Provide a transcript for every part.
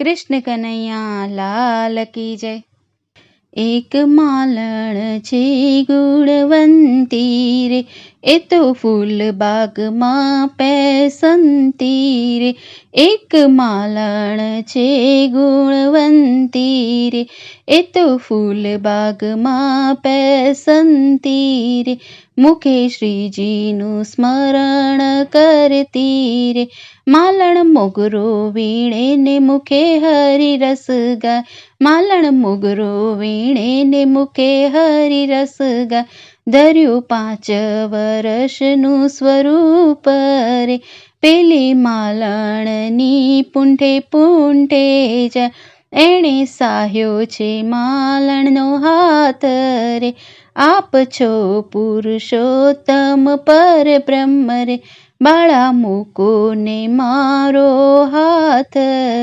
કૃષ્ણ કનૈયા લાલ કી જય એક માલણ છે ગુણવંતી રે એ ફૂલ બાગમાં પેસંતી રે એક માલણ છે ગુણવંતી રે એ ફૂલ બાગમાં પેસંતી રે મુખે શ્રીજીનું સ્મરણ કરતી રે માલણ મોગરો વીણે ને મુખે હરિરસ ગાય માલણ મોગરો વીણે ને મુખે હરિરસ ગાય ધર્યું પાંચ વર્ષનું સ્વરૂપ રે. પેલી માલણની પૂંઠે પૂંઠે જ એણે સાહ્યો છે માલણનો હાથ રે. આપ છો પુરુષોત્તમ પર બ્રહ્મ રે. બાળા મૂકો ને મારો હાથ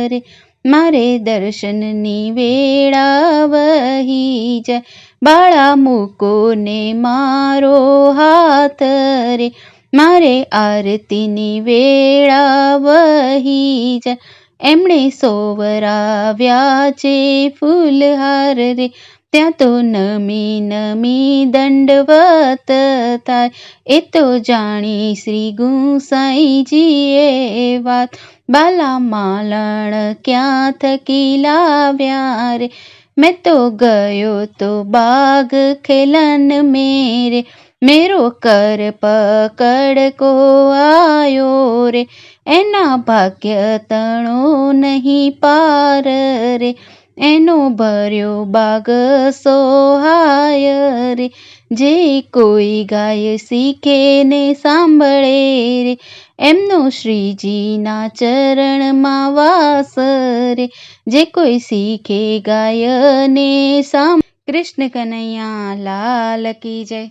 રે. મારે દર્શનની વેળા વહી જાય બાળા મૂકો ને મારો હાથ રે. મારે આરતીની વેળા વહી જાય એમણે સોવરાવ્યા છે ફૂલહાર રે. ત્યાં તો નમી નમી દંડવત થાય. એ તો જાણી શ્રી ગુસાઈજીએ વાત. બાલા માલણ ક્યાં થકી લાવ્યા રે? મેં તો ગયો તો બાગ ખેલન મેરે. મેરો કર પકડ કો આયો રે એના ભાગ્ય તણો નહીં પાર રે એનો ભર્યો બાગ સોહાય રે જે કોઈ ગાય શીખે ને સાંભળે રે એમનો શ્રીજીના ચરણમાં વાસ રે જે કોઈ શીખે ગાયને સામ કૃષ્ણ કનૈયા લાલ કી જય